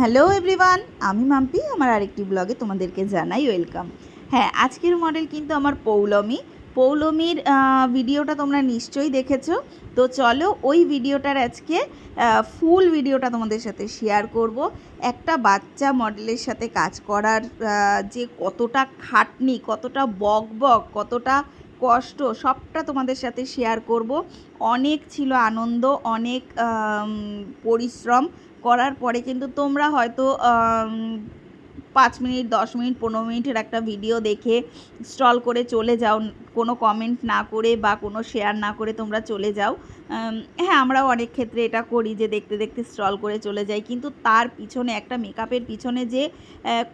Hello everyone, আমি মাম্পি, আমার আরেকটি ব্লগে তোমাদেরকে জানাই ওয়েলকাম। হ্যাঁ আজকের মডেল কিন্তু আমার পৌলমী। পৌলমির ভিডিওটা তোমরা নিশ্চয়ই দেখেছ। তো চলো ওই ভিডিওটার আজকে ফুল ভিডিওটা তোমাদের সাথে শেয়ার করব। একটা বাচ্চা মডেলের সাথে কাজ করার যে কতটা খাটনি, কতটা বক বক কতটা কষ্ট, সবটা তোমাদের সাথে শেয়ার করব। অনেক ছিল আনন্দ, অনেক পরিশ্রম করার পরে কিন্তু তোমরা হয়তো পাঁচ মিনিট, দশ মিনিট, পনেরো মিনিটের একটা ভিডিও দেখে স্টল করে চলে যাও। কোনো কমেন্ট না করে বা কোনো শেয়ার না করে তোমরা চলে যাও। হ্যাঁ আমরাও অনেক ক্ষেত্রে এটা করি যে দেখতে দেখতে স্টল করে চলে যাই। কিন্তু তার পিছনে, একটা মেকআপের পিছনে যে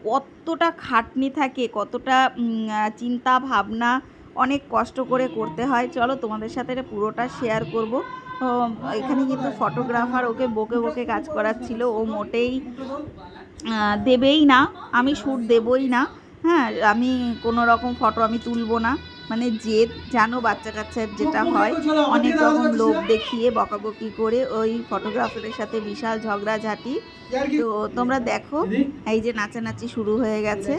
কতটা খাটনি থাকে, কতটা চিন্তা ভাবনা অনেক কষ্ট করে করতে হয়, চলো তোমাদের সাথে এটা পুরোটা শেয়ার করব। এখানে কিন্তু ফটোগ্রাফার ওকে বকে বকে কাজ করাচ্ছিল। ও মোটেই দেবেই না। আমি শ্যুট দেবই না। হ্যাঁ আমি কোনো রকম ফটো আমি তুলবো না। মানে জেদ জানো বাচ্চা কাচ্চার যেটা হয়, অনেক রকম লোক দেখিয়ে বকাবকি করে ওই ফটোগ্রাফারের সাথে বিশাল ঝগড়াঝাটি। তো তোমরা দেখো, এই যে নাচানাচি শুরু হয়ে গেছে।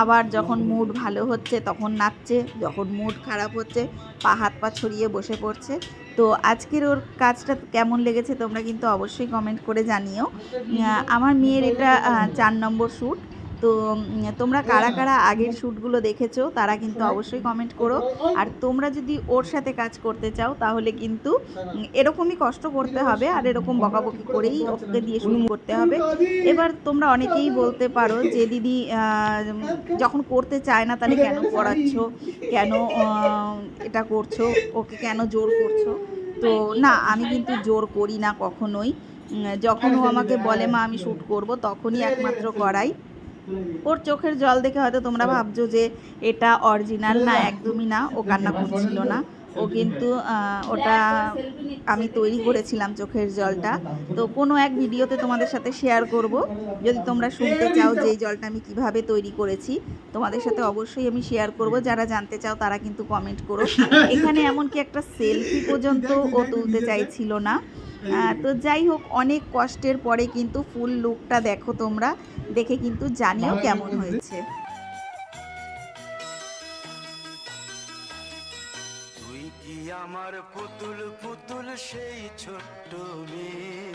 আবার যখন মুড ভালো হচ্ছে, তখন নাচছে। যখন মুড খারাপ হচ্ছে, পা হাত পা ছড়িয়ে বসে পড়ছে। তো আজকের ওর কাজটা কেমন লেগেছে তোমরা কিন্তু অবশ্যই কমেন্ট করে জানিও। আমার মেয়ের এটা চার নম্বর শ্যুট তো তোমরা কারা কারা আগের শ্যুটগুলো দেখেছ তারা কিন্তু অবশ্যই কমেন্ট করো। আর তোমরা যদি ওর সাথে কাজ করতে চাও তাহলে কিন্তু এরকমই কষ্ট করতে হবে আর এরকম বকাবকি করেই ওকে দিয়ে শুরু করতে হবে। এবার তোমরা অনেকেই বলতে পারো যে দিদি যখন করতে চায় না তাহলে কেন পড়াচ্ছ? কেন এটা করছ? ওকে কেন জোর করছ? তো না আমি কিন্তু জোর করি না কখনোই। যখন ও আমাকে বলে মা আমি শ্যুট করব তখনই একমাত্র করাই। ওর চোখের জল দেখে হয়তো তোমরা ভাবছ যে এটা অরিজিনাল না, একদমই না, ও কান্না করছিল না। ও কিন্তু ওটা আমি তৈরি করেছিলাম চোখের জলটা। তো কোনো এক ভিডিওতে তোমাদের সাথে শেয়ার করব। যদি তোমরা শুনতে চাও যে এই জলটা আমি কীভাবে তৈরি করেছি, তোমাদের সাথে অবশ্যই আমি শেয়ার করব। যারা জানতে চাও তারা কিন্তু কমেন্ট করো। এখানে এমনকি একটা সেলফি পর্যন্ত ও তুলতে চাইছিল না। তো যাই হোক অনেক কষ্টের পরে কিন্তু ফুল লুকটা দেখো তোমরা। দেখে কিন্তু জানিও কেমন হয়েছে। তুই কি আমার পুতুল পুতুল সেই ছোট্ট মেয়ে?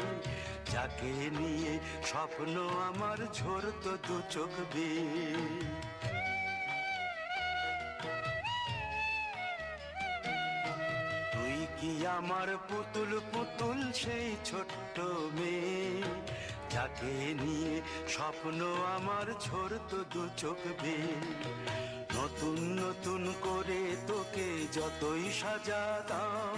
যাকে নিয়ে স্বপ্ন আমার ঝরত দু চোখ বেয়ে? কি আমার পুতুল পুতুল সেই ছোট্ট মেয়ে? যাকে নিয়ে স্বপ্ন আমার ঝরত দু চোখ নতুন নতুন করে তোকে যতই সাজাতাম